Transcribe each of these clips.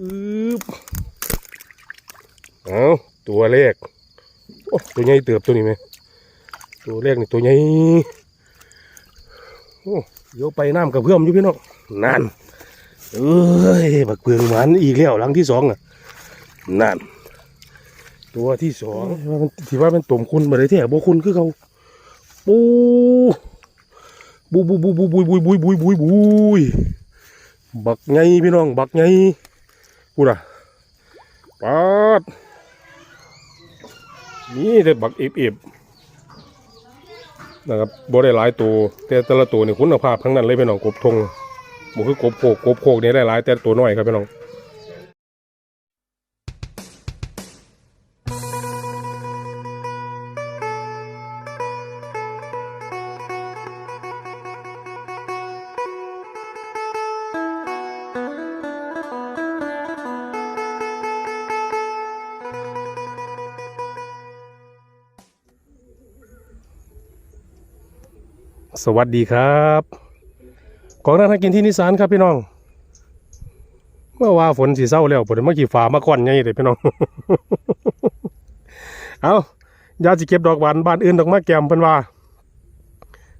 อึบเอาตัวเลขโอ้ตัวใหญ่เติบตัวนี้ไหมตัวเลขนี่ตัวใหญ่โอ้เดี๋ยวไปน้ำกับเพื่อมอยู่พี่น้องนั่นเอ้ยบักเปลืองหมันอีกแล้วหลังที่สองอะนั่นตัวที่สองว่ามันที่ว่ามันตุ่มคุณมาเลยแท้บ่คุณคือเขาปูบูบูบูบูบูบูบูบูบูบูยบักไงพี่น้อง บักไง กูน่ะปาดนี่แต่บักเอบๆนะครับบ่ได้หลายตัวแต่แต่ละตัวนี่คุณภาพทั้งนั้นเลยพี่น้องกบทงบ่คือกบโคกกบโคกนี่ได้หลายแต่ตัวน้อยครับพี่น้อง สวัสดีครับของนักกินที่นิสานครับพี่น้อง เมื่อว่าฝนสีเศร้าแล้วผมเมื่อกี้ฟ้ามาก่อนไงเลยพี่น้อง เอายาสิเก็บดอกหวานบ้านอื่นดอกม้แกมเพิ่นว่า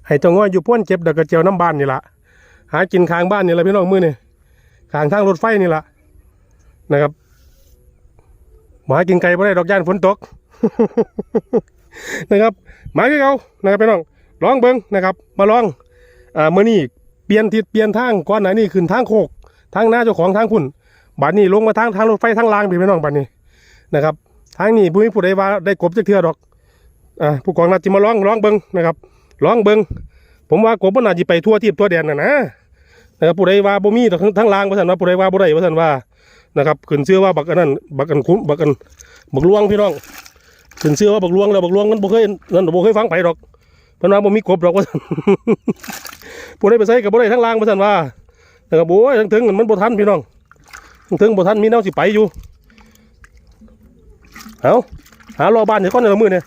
ให้เจ้าง้อยอยู่พ่นเก็บดอกกระเจียวน้ำบ้านนี่ละหากินข้างบ้านนี่ละพี่น้องมือนี่ข้างทางรถไฟนี่ละนะครับหมากินไก่บ่ได้ดอกย่านฝนตกนะครับหมาคือเขานะครับพี่น้อง ลองเบิ้งนะครับ มาลองอ่าเมื่อนี้เปลี่ยนทิศเปลี่ยนทางก่อนหน้านี้ขึ้นทางโคกทางหน้าเจ้าของทางคุณบัดนี้ลงมาทางทางรถไฟทางรางพี่น้องบัดนี้นะครับ ทางนี้ผู้มีผู้ใดว่าได้กบจักเทือดอกอ่าผู้กองนัดจิมาลองลองเบิ้งนะครับลองเบิ้งผมว่ากบมันน่าจะไปทั่วทิพทั่วแดนน่ะนะนะครับผู้ใดว่าบ่มีดอกทางรางว่าซั่นว่าผู้ใดว่าบ่ได้ว่าซั่นว่านะครับขึ้นเชื่อว่าบักอันนั้นบักอันคุ้มบักอันบักลวงพี่น้องขึ้นเชื่อว่าบักลวงแล้วบักลวงมันบ่เคยนั่นบ่เคยฟังไผดอก เพิ่นว่าบ่มีกบหรอกว่าซั่นผู้ใดไปใส่กับบ่ได้ทั้งล่างว่าซั่นว่าแต่ก็โอ้ยทั้งถึงมันบ่ทันพี่น้องทั้งถึงบ่ทันมีแนวสิไปอยู่เอาหารอบ้านเดี๋ยวก่อนเดี๋ยวมือเนี่ย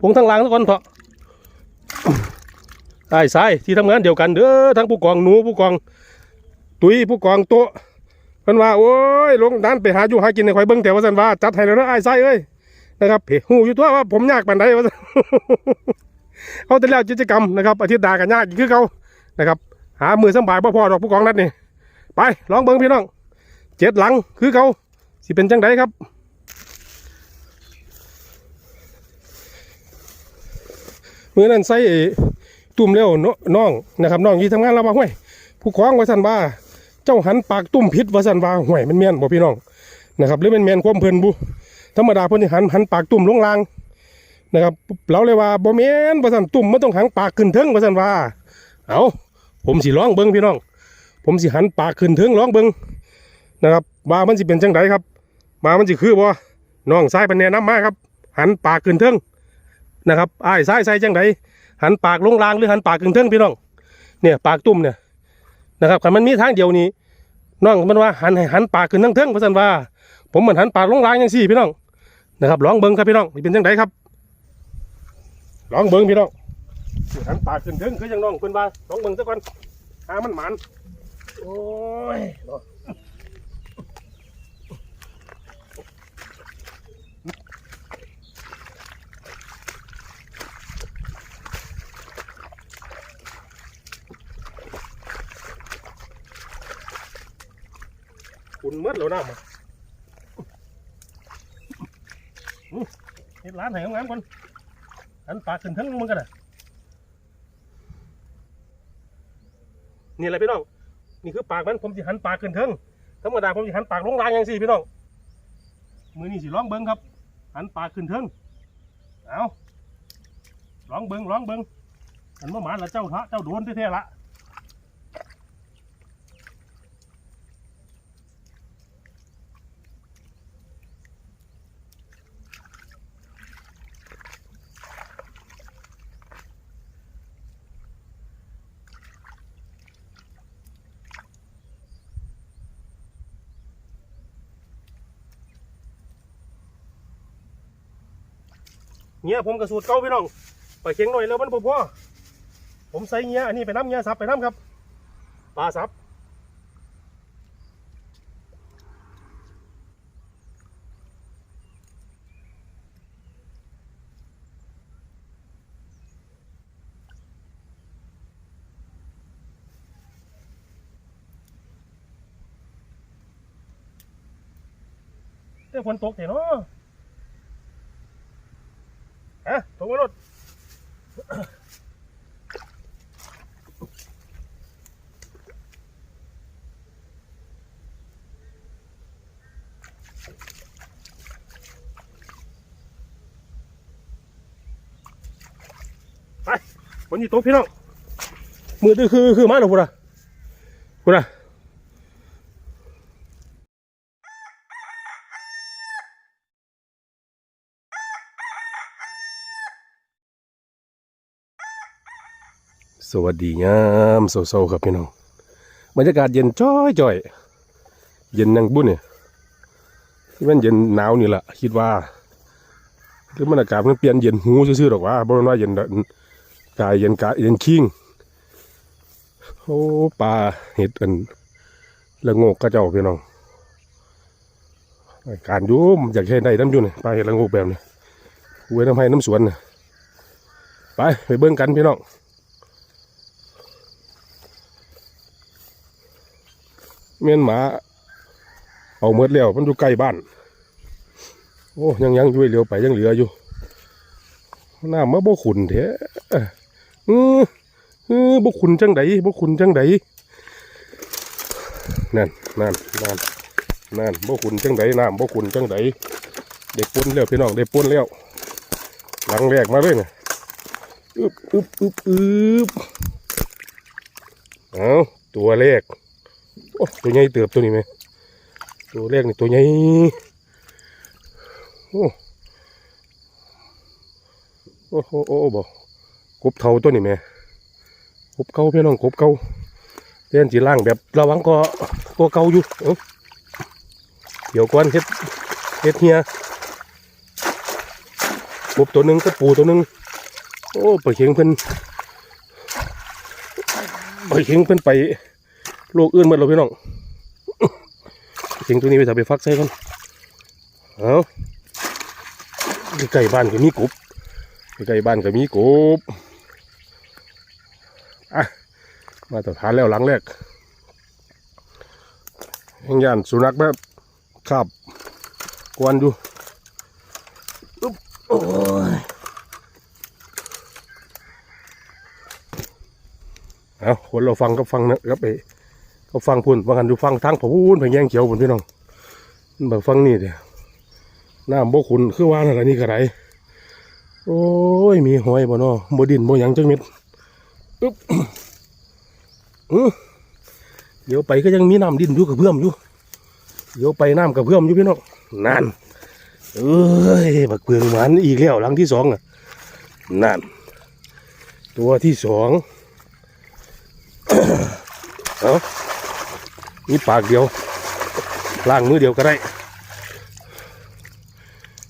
พงทั้งล่างซะก่อนเถอะไอ้สายที่ทำงานเดียวกันเด้อทั้งผู้กองหนูผู้กอง ตุ้ยผู้กองโตะเพิ่นว่าโอ้ยลงด้านไปหาอยู่หากินในข่อยเบิ่งแต่ว่าซั่นว่าจัดให้แล้วนะไอ้สายเอ้ยนะครับเฮ้ฮู้อยู่ตัวว่าผมยากปานใดว่าซั่น เขาจะแล้วกิจกรรมนะครับอาทิตย์ดากันยากคือเขานะครับหามือสบายพ่อพอดอกผู้กองนัดนี่ไปลองเบิ้งพี่น้องเจ็ดหลังคือเขาสิเป็นจังไดครับมือนั้นใส่ไอ้ตุ่มเร็วเนาะน้องนะครับน้องยี่ทำงานเราว่าห่วยผู้กองวาสันว่าเจ้าหันปากตุ่มพิษวาสันว่าห่วยมันเมียนบ่พี่น้องนะครับหรือเป็นเมียนความเพลินบุธรรมดาเพิ่นหันหันปากตุ่มลงลาง นะครับเราเลยว่าบ่แม่นว่าซั่นตุ่มมันต้องหังปากขึ้นเทิงว่าซั่นว่าเอาผมสิร้องเบิ่งพี่น้อง ผมสิหันปากขึ้นเทิงร้องเบิ่งนะครับว่ามันสิเป็นจังไดครับว่ามันสิคือบ่น้องชายเป็นแนะนำมาครับ หันปากขึ้นเทิงนะครับอ้ายชายใส่จังไดหันปากลงล่างหรือหันปากขึ้นเทิงพี่น้องเนี่ยปากตุ่มเนี่ยนะครับคันมันมีทางเดียวนี้น้องมันว่าหันหันปากขึ้นเทิงเทิงว่าซั่นว่า ผมเหมือนหันปากลงล่างจังซี่พี่น้องนะครับร้องเบิ่งครับพี่น้องสิเป็นจังไดครับ ลองเบิ้งพี่น้องสิหันปากขึ้นถึงคือยังน้องเพิ่นว่าลองเบิ้งซะก่อนหามันหมันโอ้ยเนาะอุ่นหมืดแล้วน้ำอะอื้อเฮ็ดร้านให้งามๆก่ อนหันปากขึ้นทั้งมึงกันนะนี่แหละพี่น้อง นี่คือปากมันผมสิหันปากขึ้นทั้งธรรมดาผมสิหันปากลงล่างอย่างสี่พี่น้อง มือนี่สิร้องเบิ้งครับ หันปากขึ้นทั้งเอาร้องเบิ้งร้องเบิ้งหันมาหมาละเจ้าทะเจ้าโดนแท้ๆละ เงี้ยผมกระสูดเก้าพี่น้องปลาเค็งหน่อยแล้วมันพอพอผมใส่เงี้ยอันนี้ไปน้ำเงี้ยซับไปน้ำครับปลาซับแต่ฝนตกเถอะเนาะ มือตื้อคือคือมาหรอพูดอะพูดอะ ส วัสดียามเศร้าๆครับพี่น้องบรรยากาศเย็นจ้อยจ้อยๆเย็นยังบุ้นเนี่ยที่มันเย็นหนาวนี่แหละคิดว่าคือมันอากาศมันเปลี่ยนเย็นหูซื่อๆหรอกว่าบ่นว่าเย็นกายเย็นกายเย็นคิงโอ้ปลาเห็ดอันละงกกระเจ้าพี่น้องการยุ่มอยากให้ได้น้ำยุ่นปลาเห็ดละงกแบบนี้เว้ยน้ำให้น้ำสวนน่ะไปไปเบิ่งกันพี่น้อง เมียนหมา เอาเมดแล้วมันอยู่ใกล้บ้าน โอ้ยังยังอยู่เหลียวไปยังเหลืออยู่น้ำมาบ่ขุนแท้เออเออบ่ขุนจังใดบ่ขุนจังใดนั่นนั่นนั่นนั่นบ่ขุนจังใดน้ำบ่ขุนจังใดได้ปุ้นแล้วพี่น้องได้ปุ้นแล้วหลังแรกมาเลยเนี่ยอึบอึบอึบอึบเอาตัวแรก โอ้ตัวใหญ่เติบตัวนี้ไหมตัวแรกนี่ตัวใหญ่โอ้โอ้โอ้โอ้บอกกบเท่าตัวนี้ไหมกบเก่าพี่น้องกบเก่าเล่นจีล่างแบบระวังก็ตัวเก่าอยู่เดี๋ยวก่อนเฮ็ดเฮ็ดเฮียกบตัวหนึ่งกับปูตัวหนึ่งโอ้ไปเขียงเพิ่นไปเขียงเพิ่นไป ลกอื่นหมดเลยพี่น้องเสียงตัวนี้ไปทำไปฟักใส่กันเอาใกล้บ้านก็มีกบใกล้บ้านก็มีกบอะมาต่อทานแล้วหลังแรกยังย่านสุนัขแบบขับกวนอยู่อุ๊บโอ้ยเอาคนเราฟังก็ฟังนะครับไป ก็ฟังพุ่นฟังกันอยู่ฟังทางพูนไปแย่งเขียวพุ่นพี่น้องมันแบบฟังนี่เดียวน้ำบ่ขุนคือว่าอะไรนี่กระไรโอ้ยมีหอยบ่เนาะบ่ดินบ่ยังจังเม็ดอึ๊บอื้อเดี๋ยวไปก็ยังมีน้ำดินอยู่กับเพื่อมอยู่เดี๋ยวไปน้ำกับเพื่อมอยู่พี่น้องนั่นเอ้ยบักเปลืองหมันอีกแล้วหลังที่สองอะนั่น ตัวที่สองเอา มีปากเดียวล่างมือเดียวก็ได้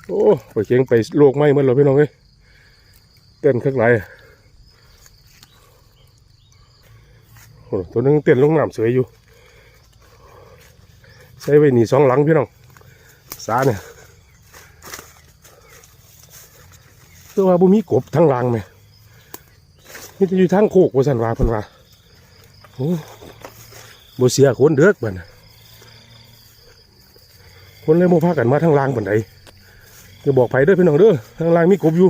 โอ้ไปเชียงไปโลกไหมมันเราพี่น้องเอ้ยเต้นข้างในโอ้ตัวนึงเต้นลงน้ำสวยอยู่ ใส่ไว้หนีสองหลังพี่น้องสาเนี่ยเพื่อว่าบุมีกบทั้งหลังไหมนี่จะอยู่ทางโคกว่าสันวาพันวาโอ้ บ่เสียคนเด้อกบัดนะคนเลยบ่พากันมาทางล่างบันไดจะบอกไผเด้อพี่น้องเด้อทางล่างมีกบอยู่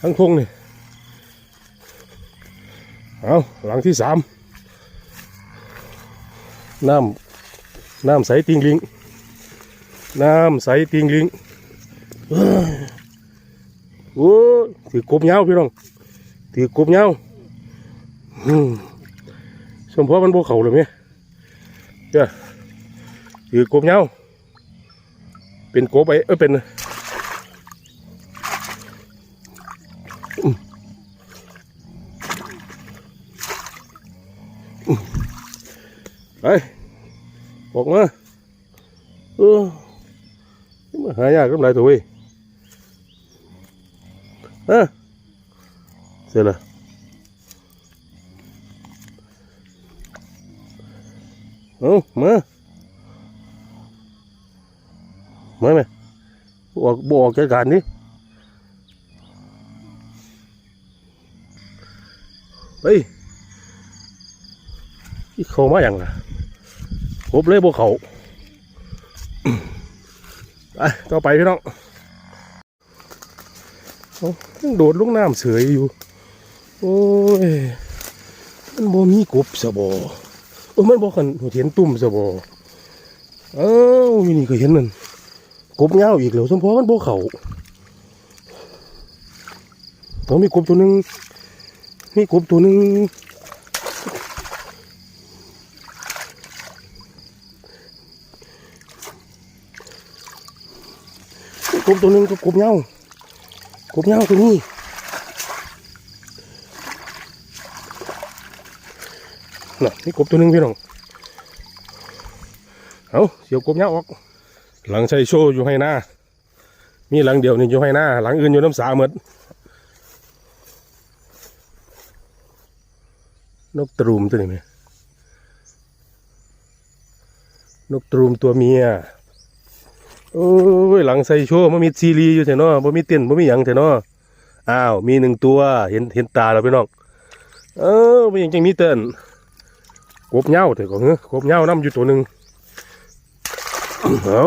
ทางทงนี่เอาหลังที่สามน้ำน้ำใสติงลิงน้ำใสติงลิงเอ้โอ้ถือกบยาพี่น้องถือกบยาสมพอมันโบเข่าเลยไหม เจ้าคือกบเงาเป็นกบไปเออเป็นไปออกมาเออมาหายากกับไรตัวเว้ยฮะเสร็จแล้ว เอามามาไหมบอกบอกแกการนี้ไปที่เขามาอย่างล่ะครบเลยพวกเขาไปไปต่อไปพี่น้องยังโดดลูกน้ำเสยอยู่ โอ้ย มันบ่มีกบสบอ เออมันบ่คันเห็นตุ่มสะบอเอ้ามีนี่ก็เห็นนั่นกบเงาอีกแล้วสมพอมันบ่เขาต้องมีกบตัวหนึ่งมีกบตัวหนึ่งกบตัวหนึ่งกับกบเงาวกบเงาตัวนี้ น่ะนี่กบตัวหนึงพี่น้องเอาเสียวกบเนี้ยออก หลังใช้โชว์อยู่ให้หน้า มีหลังเดียวนี่อยู่ให้หน้า หลังอื่นอยู่น้ำสาหมดนกตรูมตัวนี้ไหมนกตรูมตัวเมียโอ้ยหลังใส่โชว์มันมีซีรีส์อยู่เถอะเนาะบ่มีเต้นบ่มีหยังเถอะเนาะอ้าว มีหนึ่งตัว เห็นเห็นตาแล้วพี่น้อง เออไม่ยังจังมีเต้น กบเหย้าเถอะก็เฮ้กบเหย้านํอยู่ตัวหนึ่งเอา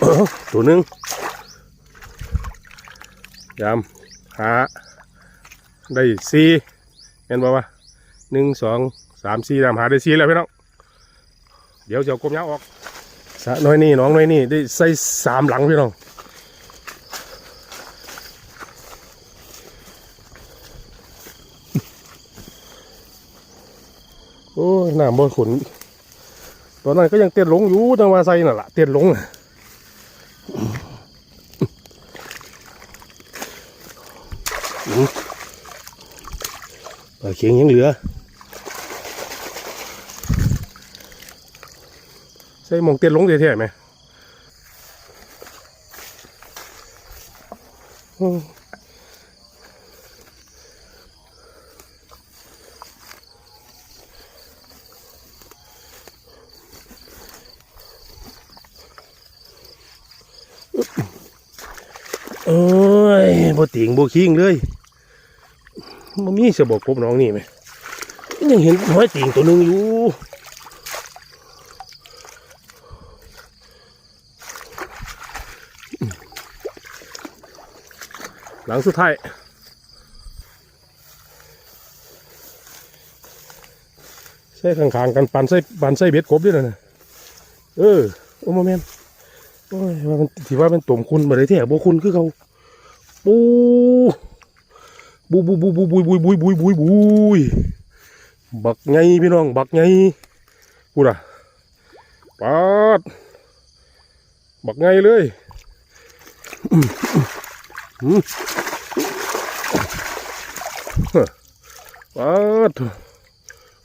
เอตัวหนึ่งยามหา ได้สี่เห็นบ่าวะหนึ่งสองสามสี่ยามหาได้สี่แล้วพี่น้องเดี๋ยวจะกบเหย้าออกสะน้อยนี่น้องน้อยนี่ได้ใส่สามหลังพี่น้อง โอ้ย น้ำบ่ขนตอนนั้นก็ยังเต้นหลงอยู่จังว่าใส่น่ะละเต้นหลงน่ะอืมปลาเขียงยังเหลือ ใส่หมองเต้นหลงแท้ๆไหม โอ้ยบ่ติงบ่คิงเลยบ่มีเสยบอกกบน้องนี่ไหมยังเห็นห้อยติงตัวหนึงอยู่หลังสุดท้ายใส่ข้างๆกันปันใส่ปันใส่เบ็ดกบด้วยนะเออโอ้โมเมนโอ้ยมันถือว่าเป็นตุ่มคุณมาเลยแท้บ่คุณคือเขาปูบูบูบูบูบุบุบุบุบุบุบักไงพี่น้อง บักไงพูดอะปาดบักไงเลยปาด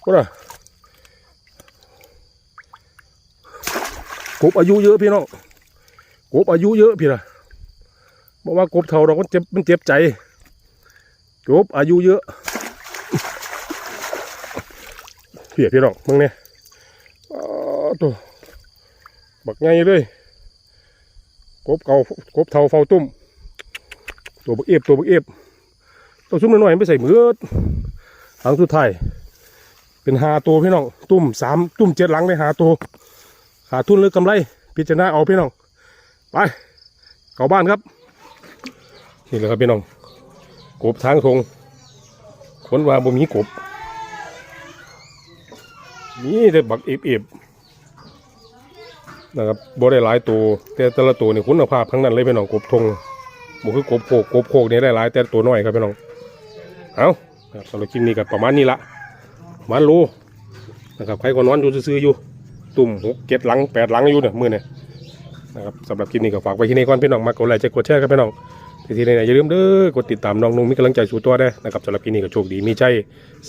พูดอะกบอายุเยอะพี่น้อง กบอายุเยอะพี่ละบอกว่ากบเท่าเราก็เจ็บมันเจ็บใจกบอายุเยอะเพี่ยพี่น้องมึงเนี่ยตัวบักไงเลยกบเก่ากบเท่าเฝ้าตุ้มตัวบักเอฟตัวบักเอฟตัวซุ้มน้อยไม่ใส่มือหลังสุดท้ายเป็นหาตัวพี่น้อง ตุ้มสามตุ้มเจ็ดหลังเลยหาตัวขาทุนหรือกำไร พิจารณาเอาพี่น้อง ไปเข้าบ้านครับ นี่แหละครับพี่น้องกบทางทงคนว่าบ่มีกบมีแต่บักเอบๆนะครับบ่ได้หลายตัวแต่แต่ละตัวนี่คุณภาพทั้งนั้นเลยพี่น้องกบทงบ่คือกบโคกกบโคกนี่ได้หลายแต่ตัวน้อยครับพี่น้องเอาครับสำหรับคลิปนี้ก็ประมาณนี้ละประมันโลนะครับใครก็นอนอยู่ซื่ออยู่ตุ่มหกเจ็ดหลังแปดหลังอยู่เนี่ยมือเนี่ย นะครับสำหรับคลิปนี้ก็ฝากไว้ที่นี่ก่อนพี่น้องมากดไลค์จะกดแชร์ครับพี่น้องทีทีไหนๆอย่าลืมเด้อกดติดตามน้องนุ่งมีกำลังใจสู่ตัวได้นะครับสำหรับคลิปนี้ก็โชคดีมีใจ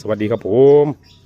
สวัสดีครับผม